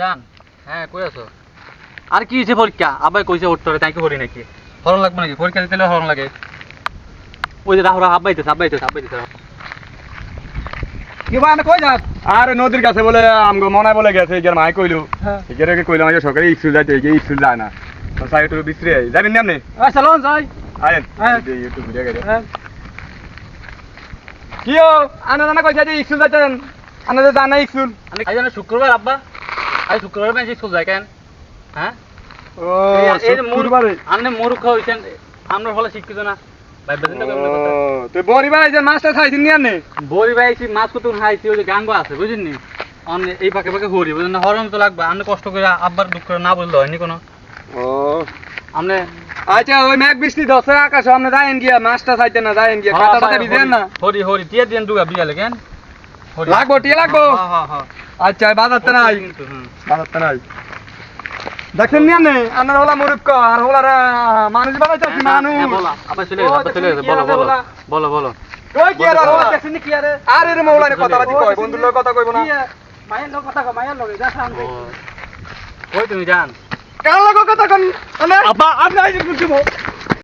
জান। হ্যাঁ কই আছো? আর কি হয়েছে পরীক্ষা? আবার কইছে উঠতে তাই কি করি নাকি? হরণ লাগবে নাকি? পরীক্ষা দিতে হরণ লাগে। ওই যে রাহুরা আব্বাইতেছে আব্বাইতেছে আব্বাইতেছে কি ভাই কই যাস? আর নদীর কাছে বলে আমগো মনে বলে গেছে এগের মাই কইলো। এগের আগে কইলাম আগে সকালে স্কুল যাইতে স্কুল যায় না। তো সাই একটু বিশ্রে যাবেন না আপনি? আচ্ছা লোন যাই। এই একটু ঘুরে গেছে হ্যাঁ। কি ও? আনা জানা কইছে যে স্কুল যাইতেন। আনা যে জানা স্কুল আমি আজ শুক্রবার আব্বা। আজ শুক্রবার মানে স্কুল যায় কেন? হ্যাঁ? ও মূর্খ আপনি হইছেন আপনার ফলে শিক্ষিত না। ভাই বেতন টাকা এমনি কথা। ও, তুই বরিবার এই যে মাছটা খাইছিস নি আনে? বই ভাইছি মাছ কত খাইছি ওই যে গাঙ্গ আছে বুঝিনি অন্য এই পাকে পাকে হরি বুঝলেন না? হরণ তো লাগবে আপনি কষ্ট করে আব্বার দুঃখ করে না বললে হয়নি কোনো। ও। আপনি আচ্ছা ওই মেঘ বৃষ্টি দশে আকাশ আপনি যাইন গিয়া মাছটা খাইতে না যাইন গিয়া হ্যাঁ, কাটা ভিজেন না? হরি হরি টিয়া দিন দুগা বিয়ালে কেন? হরি। লাগবো টিয়া লাগবো। হ্যাঁ, হ্যাঁ, হ্যাঁ। আচ্ছা বাজারতে নাই। বাজারতে নাই। দেখেন নি আনে আপনার হলা মুরুক্ক আর হলার মানুষ বানাইতেছি মানুষ? হ্যাঁ, বলো, বলো, বলো, বলো, বলো। ওই কি আর হলা পারবা? কি আরে? আর এর মৌলানি কথা বাতি কয় বন্ধুর লোক কথা কইব না। মায়ের লোক কথা কো মায়ের লোক যা শান্ত। ও, কই তুমি জান কার লোক কথা কোন? আব্বা আপনি আইছেন বুঝছ